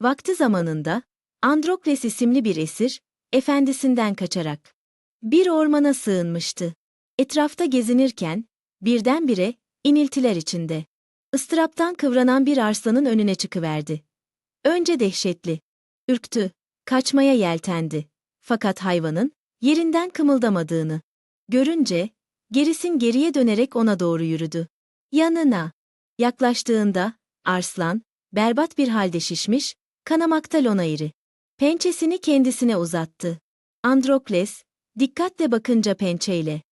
Vakti zamanında, Androkles isimli bir esir, efendisinden kaçarak bir ormana sığınmıştı. Etrafta gezinirken, birdenbire, iniltiler içinde, ıstıraptan kıvranan bir arslanın önüne çıkıverdi. Önce dehşetli, ürktü, kaçmaya yeltendi. Fakat hayvanın, yerinden kımıldamadığını görünce, gerisin geriye dönerek ona doğru yürüdü. Yanına, yaklaştığında, arslan, berbat bir halde şişmiş, kanamakta Lonayri. Pençesini kendisine uzattı. Androkles, dikkatle bakınca pençeyle,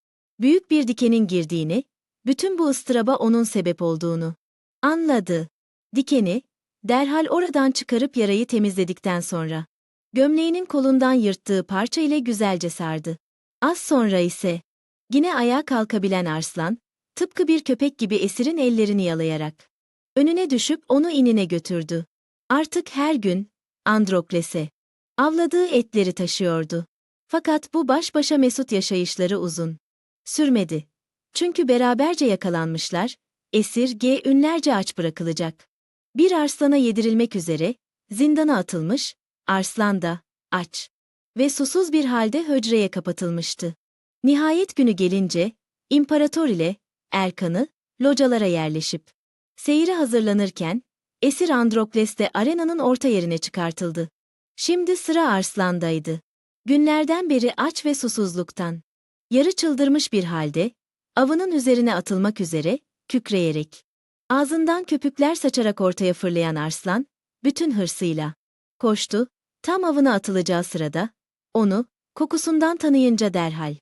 büyük bir dikenin girdiğini, bütün bu ıstıraba onun sebep olduğunu anladı. Dikeni, derhal oradan çıkarıp yarayı temizledikten sonra, gömleğinin kolundan yırttığı parça ile güzelce sardı. Az sonra ise, yine ayağa kalkabilen arslan, tıpkı bir köpek gibi esirin ellerini yalayarak, önüne düşüp onu inine götürdü. Artık her gün, Androkles'e, avladığı etleri taşıyordu. Fakat bu baş başa mesut yaşayışları uzun sürmedi. Çünkü beraberce yakalanmışlar, esir G ünlerce aç bırakılacak. Bir arslana yedirilmek üzere, zindana atılmış, arslan da, aç ve susuz bir halde hücreye kapatılmıştı. Nihayet günü gelince, imparator ile, Erkan'ı, localara yerleşip, seyire hazırlanırken, esir Androkles de arenanın orta yerine çıkartıldı. Şimdi sıra Arslan'daydı. Günlerden beri aç ve susuzluktan, yarı çıldırmış bir halde, avının üzerine atılmak üzere, kükreyerek, ağzından köpükler saçarak ortaya fırlayan arslan, bütün hırsıyla, koştu, tam avına atılacağı sırada, onu, kokusundan tanıyınca derhal,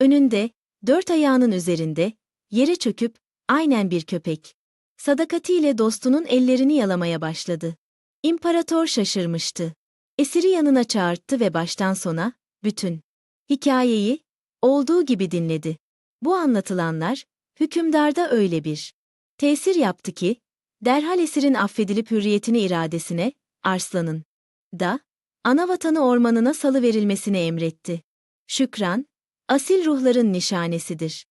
önünde, dört ayağının üzerinde, yere çöküp, aynen bir köpek, sadakatiyle dostunun ellerini yalamaya başladı. İmparator şaşırmıştı. Esiri yanına çağırttı ve baştan sona, bütün hikayeyi, olduğu gibi dinledi. Bu anlatılanlar, hükümdarda öyle bir tesir yaptı ki, derhal esirin affedilip hürriyetini iradesine, Arslan'ın da, anavatanı ormanına salı verilmesini emretti. Şükran, asil ruhların nişanesidir.